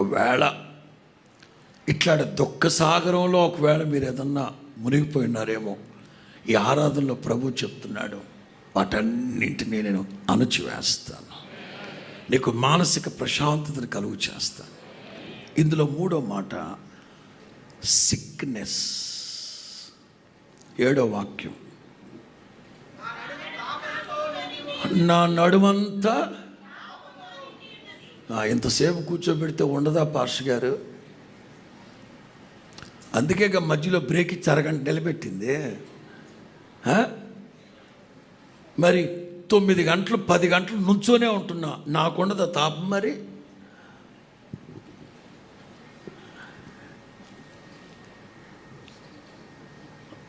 ఒకవేళ ఇట్లాంటి దుఃఖ సాగరంలో ఒకవేళ మీరు ఏదన్నా మునిగిపోయినారేమో ఈ ఆరాధనలో ప్రభు చెప్తున్నాడు వాటన్నింటినీ నేను అణచివేస్తాను. నీకు మానసిక ప్రశాంతతను కలుగు చేస్తాను. ఇందులో మూడో మాట సిక్నెస్ ఏడో వాక్యం. నా నడుమంతా ఇంతసేపు ఎంతసేపు కూర్చోబెడితే ఉండదా పార్ష గారు? అందుకే ఇక మధ్యలో బ్రేక్ ఇచ్చి అరగంట నిలబెట్టింది. మరి తొమ్మిది గంటలు పది గంటలు నుంచోనే ఉంటున్నా. నాకుండదు తాపం మరి.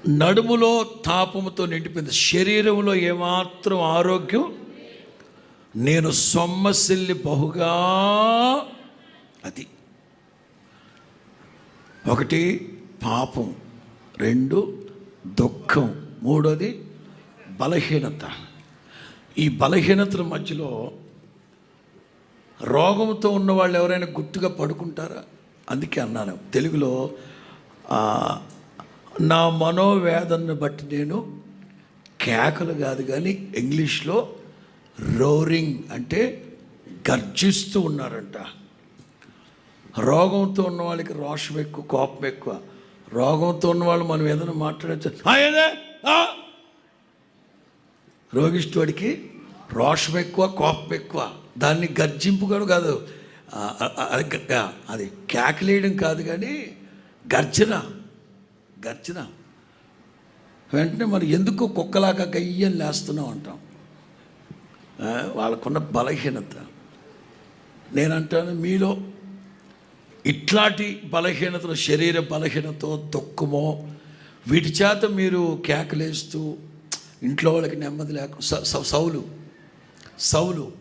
నడుములో తాపముతో నిండిపోయింది. శరీరంలో ఏమాత్రం ఆరోగ్యం నేను సొమ్మసిల్లి బహుగా అది. ఒకటి పాపం రెండు దుఃఖం మూడోది బలహీనత. ఈ బలహీనతల మధ్యలో రోగంతో ఉన్న వాళ్ళు ఎవరైనా గుర్తుగా పడుకుంటారా? అందుకే అన్నాను. తెలుగులో నా మనోవేదనను బట్టి నేను కేకలు కాదు కానీ ఇంగ్లీష్లో రోరింగ్ అంటే గర్జిస్తూ ఉన్నారంట. రోగంతో ఉన్న వాళ్ళకి రోషం ఎక్కువ కోపం ఎక్కువ. రోగంతో ఉన్న వాళ్ళు మనం ఏదైనా మాట్లాడచ్చు రోగిష్టుడికి రోషం ఎక్కువ కోపం ఎక్కువ. దాన్ని గర్జింపు కూడా కాదు. అది కేకలేయడం కాదు కానీ గర్జన గర్జన. వెంటనే మనం ఎందుకు కుక్కలాగా గయ్యం లేస్తున్నాం అంటాం. వాళ్ళకున్న బలహీనత. నేనంటాను మీలో ఇట్లాంటి బలహీనతలు శరీర బలహీనతో దుఃఖమో వీటి చేత మీరు కేకలేస్తూ ఇంట్లో వాళ్ళకి నెమ్మది లేక స- స- సౌలు సౌలు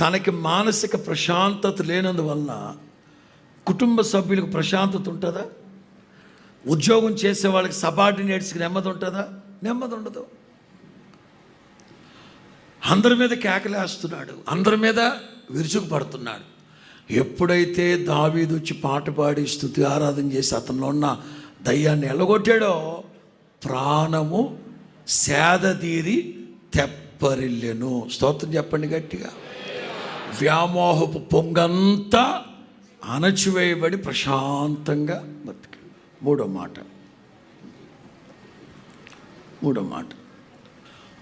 తనకి మానసిక ప్రశాంతత లేనందువలన కుటుంబ సభ్యులకు ప్రశాంతత ఉంటుందా? ఉద్యోగం చేసే వాళ్ళకి సబార్డినేట్స్కి నెమ్మది ఉంటుందా? నెమ్మది ఉండదు. అందరి మీద కేకలేస్తున్నాడు అందరి మీద విరుచుకుపడుతున్నాడు. ఎప్పుడైతే దావీదు వచ్చి పాట పాడి స్థుతి ఆరాధన చేసి అతనిలో ఉన్న దయ్యాన్ని ఎలగొట్టాడో ప్రాణము సేదతీరి తెప్పరిల్లెను. స్తోత్రం చెప్పండి గట్టిగా. వ్యామోహపు పొంగంతా అణచివేయబడి ప్రశాంతంగా బతికాడు మూడో మాట. మూడో మాట.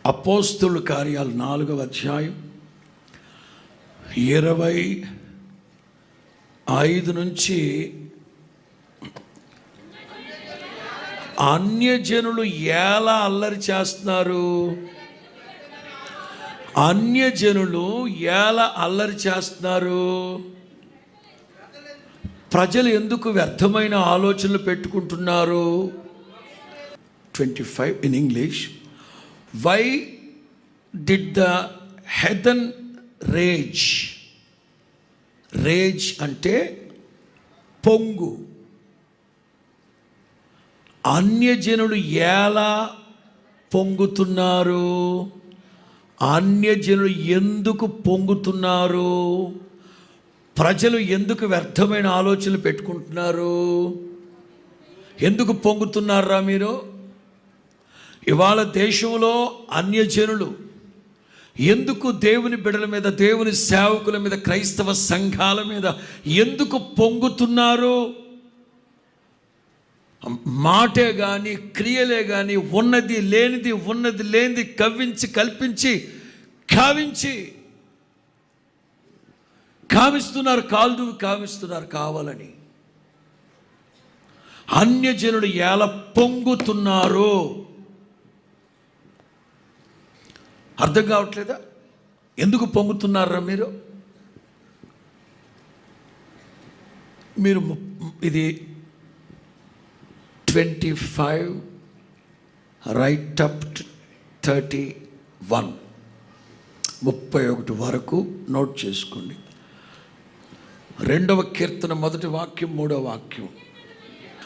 అపోస్తుల కార్యాలు నాలుగవ అధ్యాయం ఇరవై ఐదు నుంచి అన్యజనులు ఎలా అల్లరి చేస్తున్నారు? అన్యజనులు ఎలా అల్లరి చేస్తున్నారు? ప్రజలు ఎందుకు వ్యర్థమైన ఆలోచనలు పెట్టుకుంటున్నారు? Twenty five in English. Why did the heathen rage rage అంటే పొంగు. అన్యజనులు ఎలా పొంగుతున్నారు? అన్యజనులు ఎందుకు పొంగుతున్నారు? ప్రజలు ఎందుకు వ్యర్థమైన ఆలోచనలు పెట్టుకుంటున్నారు? ఎందుకు పొంగుతున్నారా మీరు? ఇవాళ దేశంలో అన్యజనులు ఎందుకు దేవుని బిడల మీద దేవుని సేవకుల మీద క్రైస్తవ సంఘాల మీద ఎందుకు పొంగుతున్నారు? మాటే కానీ క్రియలే కానీ ఉన్నది లేనిది ఉన్నది లేనిది కవ్వించి కల్పించి కావించి కావిస్తున్నారు కాల్దు కావిస్తున్నారు కావాలని. అన్యజనులు ఎలా పొంగుతున్నారు? అర్థం కావట్లేదా? ఎందుకు పొంగుతున్నారా మీరు? మీరు ఇది twenty five right up thirty one. ముప్పై ఒకటి వరకు నోట్ చేసుకోండి. రెండవ కీర్తన మొదటి వాక్యం మూడవ వాక్యం.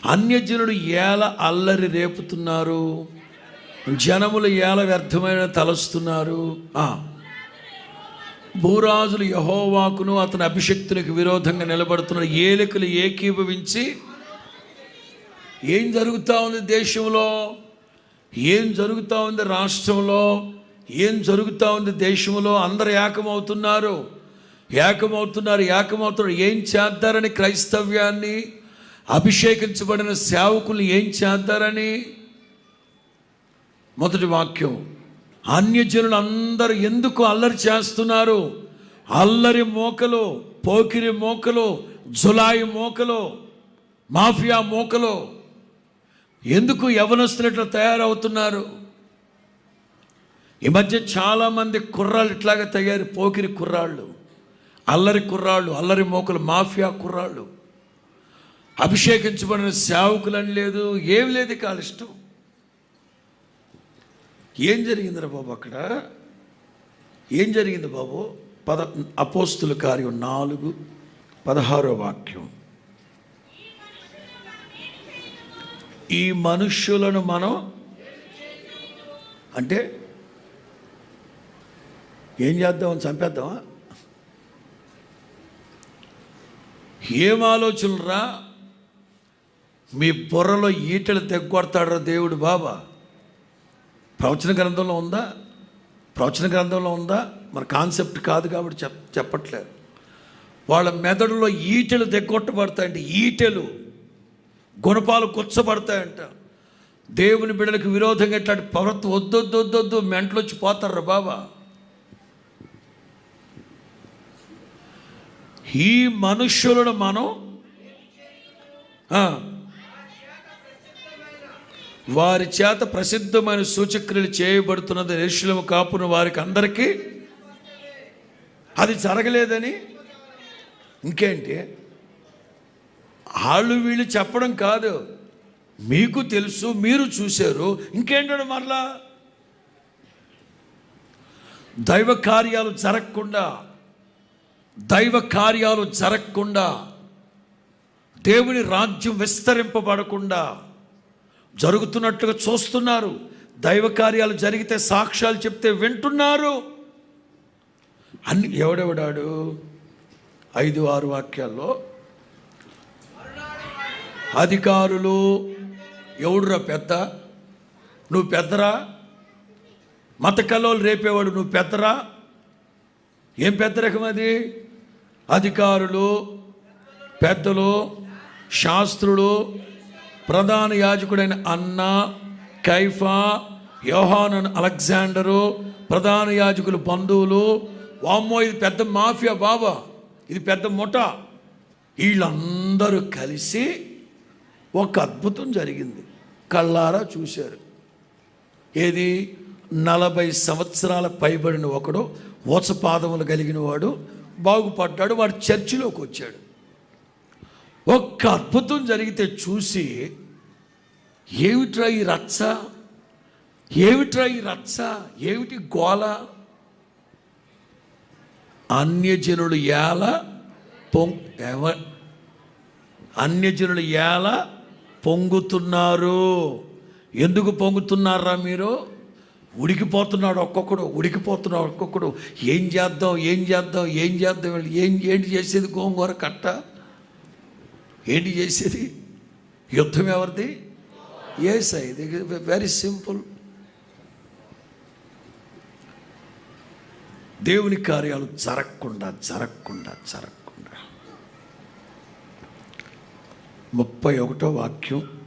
అన్యజనుడు ఎలా అల్లరి రేపుతున్నారు? జనములు ఏల వ్యర్థమైన తలస్తున్నారు. భూరాజులు యహోవాకును అతని అభిషక్తునికి విరోధంగా నిలబడుతున్న ఏలికలు ఏకీభవించి ఏం జరుగుతూ ఉంది దేశంలో? ఏం జరుగుతూ ఉంది రాష్ట్రంలో? ఏం జరుగుతూ ఉంది దేశంలో? అందరు ఏకమవుతున్నారు. ఏకమవుతున్నారు ఏకమవుతున్నారు. ఏం చేద్దారని క్రైస్తవ్యాన్ని? అభిషేకించబడిన సేవకుల్ని ఏం చేద్దారని? మొదటి వాక్యం. అన్యజనులు అందరూ ఎందుకు అల్లరి చేస్తున్నారు? అల్లరి మోకలు పోకిరి మోకలు జులాయి మోకలు మాఫియా మోకలు ఎందుకు యవనస్తులు ఇట్లా తయారవుతున్నారు? ఈ మధ్య చాలామంది కుర్రాళ్ళు ఇట్లాగే తయారు పోకిరి కుర్రాళ్ళు అల్లరి కుర్రాళ్ళు అల్లరి మోకలు మాఫియా కుర్రాళ్ళు. అభిషేకించబడిన సేవకులని లేదు ఏం లేదు ఇక ఇష్టం. ఏం జరిగిందిరా బాబు అక్కడ? ఏం జరిగింది బాబు? పద అపోస్తుల కార్యం నాలుగు పదహారో వాక్యం. ఈ మనుష్యులను మనం అంటే ఏం చేద్దామని చంపేద్దామా? ఏం ఆలోచనరా మీ బుర్రలో ఈటలు తెగ్గొడతాడరా దేవుడు బాబా. ప్రవచన గ్రంథంలో ఉందా? ప్రవచన గ్రంథంలో ఉందా? మన కాన్సెప్ట్ కాదు కాబట్టి చెప్ చెప్పట్లేదు. వాళ్ళ మెదడులో ఈటెలు తెగ్గొట్టబడతాయంటే ఈటెలు. గుణపాలు కుచ్చబడతాయంట. దేవుని బిడ్డలకు విరోధంగా ఇట్లాంటి ప్రవర్త వద్దొద్దు వద్దొద్దు మెంటలు వచ్చి పోతారు బాబా. ఈ మనుష్యులను మనం వారి చేత ప్రసిద్ధమైన సూచక్రియలు చేయబడుతున్నది రేషులము కాపున వారికి అందరికీ. అది జరగలేదని. ఇంకేంటి? వాళ్ళు వీళ్ళు చెప్పడం కాదు. మీకు తెలుసు మీరు చూశారు. ఇంకేంటాడు మరలా? దైవ కార్యాలు జరగకుండా దైవ కార్యాలు జరగకుండా దేవుని రాజ్యం విస్తరింపబడకుండా జరుగుతున్నట్టుగా చూస్తున్నారు. దైవ కార్యాలు జరిగితే సాక్ష్యాలు చెప్తే వింటున్నారు. అన్ని ఎవడెవడాడు? ఐదు ఆరు వాక్యాల్లో అధికారులు ఎవడురా పెద్ద? నువ్వు పెద్దరా? మత కల్లోలు రేపేవాడు నువ్వు పెద్దరా? ఏం పెద్ద రకం అది? అధికారులు పెద్దలు శాస్త్రులు ప్రధాన యాజకుడైన అన్న కైఫా యోహానన్ అలెగ్జాండరు ప్రధాన యాజకులు బంధువులు వామ్మో ఇది పెద్ద మాఫియా బాబా ఇది పెద్ద ముఠ. వీళ్ళందరూ కలిసి ఒక అద్భుతం జరిగింది. కళ్ళారా చూశారు. ఏది? నలభై సంవత్సరాల పైబడిన ఒకడు ఓచపాదములు కలిగిన వాడు బాగుపడ్డాడు వాడు చర్చిలోకి వచ్చాడు. ఒక్క అద్భుతం జరిగితే చూసి ఏమిట్రా ఈ రచ్చ? ఏమిట్రా ఈ రచ్చ? ఏమిటి గోల? అన్యజనులు ఏల పొం ఎవ అన్యజనులు ఏల పొంగుతున్నారు. ఎందుకు పొంగుతున్నారా మీరు? ఉడికిపోతున్నాడు ఒక్కొక్కడు ఉడికిపోతున్నాడు ఒక్కొక్కడు. ఏం చేద్దాం ఏం చేద్దాం ఏం చేద్దాం వీళ్ళు? ఏం ఏంటి చేసేది గోంగూర కట్ట? ఏంటి చేసేది? యుద్ధం ఎవరిది? ఏసై. వెరీ సింపుల్ దేవుని కార్యాలు జరగకుండా జరగకుండా జరగకుండా. ముప్పై ఒకటో వాక్యం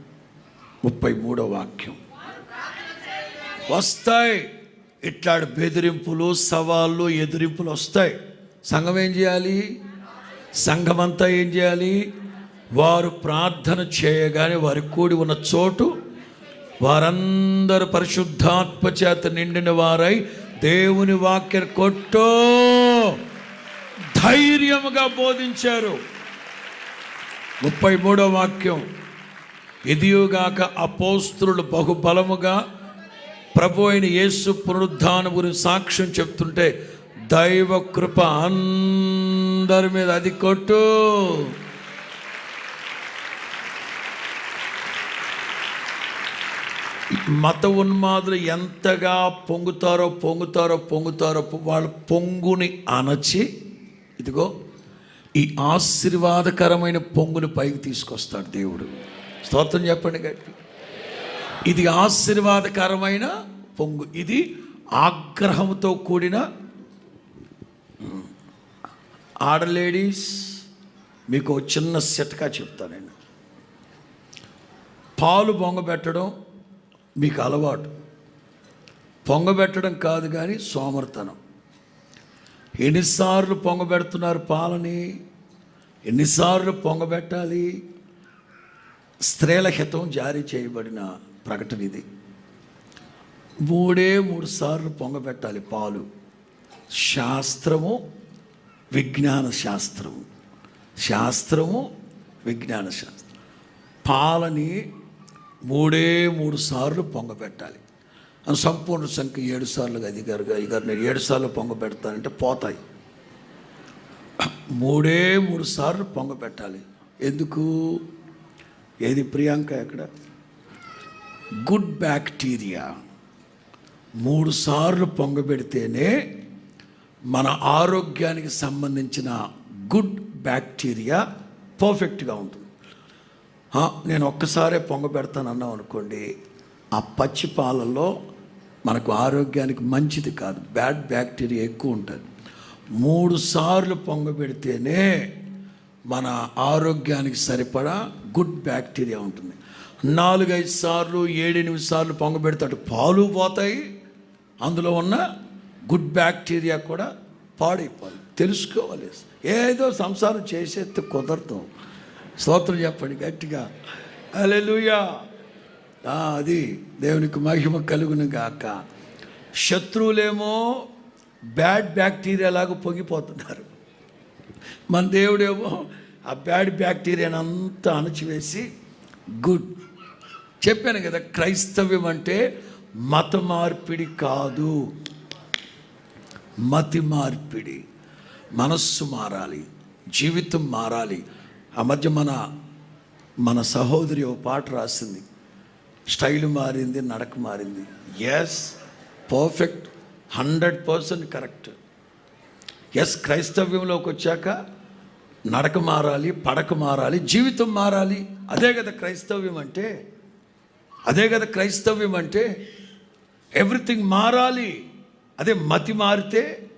ముప్పై మూడో వాక్యం. వస్తాయి. ఇట్లాంటి బెదిరింపులు సవాళ్ళు ఎదిరింపులు వస్తాయి. సంఘం ఏం చేయాలి? సంఘమంతా ఏం చేయాలి? వారు ప్రార్థన చేయగానే వారి కూడి ఉన్న చోటు వారందరూ పరిశుద్ధాత్మ చేత నిండిన వారై దేవుని వాక్య కొట్టో ధైర్యముగా బోధించారు. ముప్పై మూడో వాక్యం. ఇదియుగాక అపోస్త్రులు బహుబలముగా ప్రభు అయిన యేసు పునరుద్ధాన గురించి సాక్ష్యం చెప్తుంటే దైవ కృప అందరి మీద అది కొట్టు. మత ఉన్మాదులు ఎంతగా పొంగుతారో పొంగుతారో పొంగుతారో వాళ్ళ పొంగుని అణచి ఇదిగో ఈ ఆశీర్వాదకరమైన పొంగుని పైకి తీసుకొస్తాడు దేవుడు. స్తోత్రం చెప్పండి గట్టి. ఇది ఆశీర్వాదకరమైన పొంగు. ఇది ఆగ్రహంతో కూడిన ఆడలేడీస్ మీకు చిన్న సెట్గా చెప్తాను నేను. పాలు పొంగబెట్టడం మీకు అలవాటు. పొంగబెట్టడం కాదు కానీ సోమర్తనం. ఎన్నిసార్లు పొంగబెడుతున్నారు పాలని? ఎన్నిసార్లు పొంగబెట్టాలి? స్త్రీల హితం జారీ చేయబడిన ప్రకటన ఇది. మూడే మూడు సార్లు పొంగబెట్టాలి పాలు. శాస్త్రము విజ్ఞాన శాస్త్రము. శాస్త్రము విజ్ఞాన శాస్త్రం. పాలని మూడే మూడు సార్లు పొంగబెట్టాలి సంపూర్ణ సంఖ్య ఏడు సార్లు అధికారుగా గారు నేను ఏడు సార్లు పొంగబెడతానంటే పోతాయి. మూడే మూడు సార్లు పొంగబెట్టాలి ఎందుకు? ఏది ప్రియాంక ఎక్కడ? Good bacteria. మూడు సార్లు పొంగబెడితేనే మన ఆరోగ్యానికి సంబంధించిన గుడ్ బ్యాక్టీరియా పర్ఫెక్ట్గా ఉంటుంది. నేను ఒక్కసారే పొంగబెడతాను అన్నాం అనుకోండి ఆ పచ్చి పాలల్లో మనకు ఆరోగ్యానికి మంచిది కాదు బ్యాడ్ బ్యాక్టీరియా ఎక్కువ ఉంటుంది. మూడు సార్లు పొంగబెడితేనే మన ఆరోగ్యానికి సరిపడా గుడ్ బ్యాక్టీరియా ఉంటుంది. నాలుగైదు సార్లు ఏడెనిమిది సార్లు పొంగబెడతాడు పాలు పోతాయి అందులో ఉన్న గుడ్ బ్యాక్టీరియా కూడా పాడైపోవాలి తెలుసుకోవాలి. ఏదో సంసారం చేసేస్తే కుదరదు. స్తోత్రం చెప్పండి గట్టిగా. అలెలుయా అది దేవునికి మహిమ కలుగును గాక. శత్రువులేమో బ్యాడ్ బ్యాక్టీరియా లాగా పొంగిపోతున్నారు. మన దేవుడేమో ఆ బ్యాడ్ బ్యాక్టీరియాని అంతా అణచివేసి గుడ్. చెప్పాను కదా క్రైస్తవ్యం అంటే మత మార్పిడి కాదు. మతి మార్పిడి. మనస్సు మారాలి జీవితం మారాలి. ఆ మధ్య మన మన సహోదరి ఓ పాట రాసింది. స్టైల్ మారింది నడక మారింది. Yes perfect hundred percent correct yes క్రైస్తవ్యంలోకి వచ్చాక నడక మారాలి పడక మారాలి జీవితం మారాలి. అదే కదా క్రైస్తవ్యం అంటే. అదే కదా క్రైస్తవ్యం అంటే. ఎవ్రీథింగ్ మారాలి. అదే మతి మారితే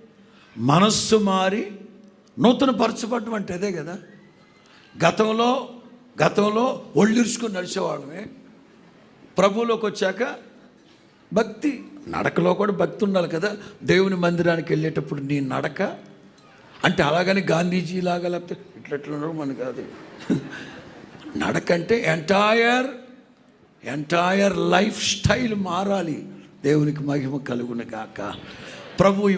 మనస్సు మారి నూతన పరచబడడం అంటే అదే కదా. గతంలో గతంలో ఒళ్ళిరుచుకుని నడిచేవాళ్ళమే. ప్రభువులోకి వచ్చాక భక్తి నడకలో కూడా భక్తి ఉండాలి కదా. దేవుని మందిరానికి వెళ్ళేటప్పుడు నీ నడక. అంటే అలాగని గాంధీజీ లాగా లేకపోతే ఇట్లా ఇట్లా మన కాదు. నడక అంటే ఎంటైర్ ఎంటైర్ లైఫ్ స్టైల్ మారాలి. దేవునికి మహిమ కలుగును కాక ప్రభు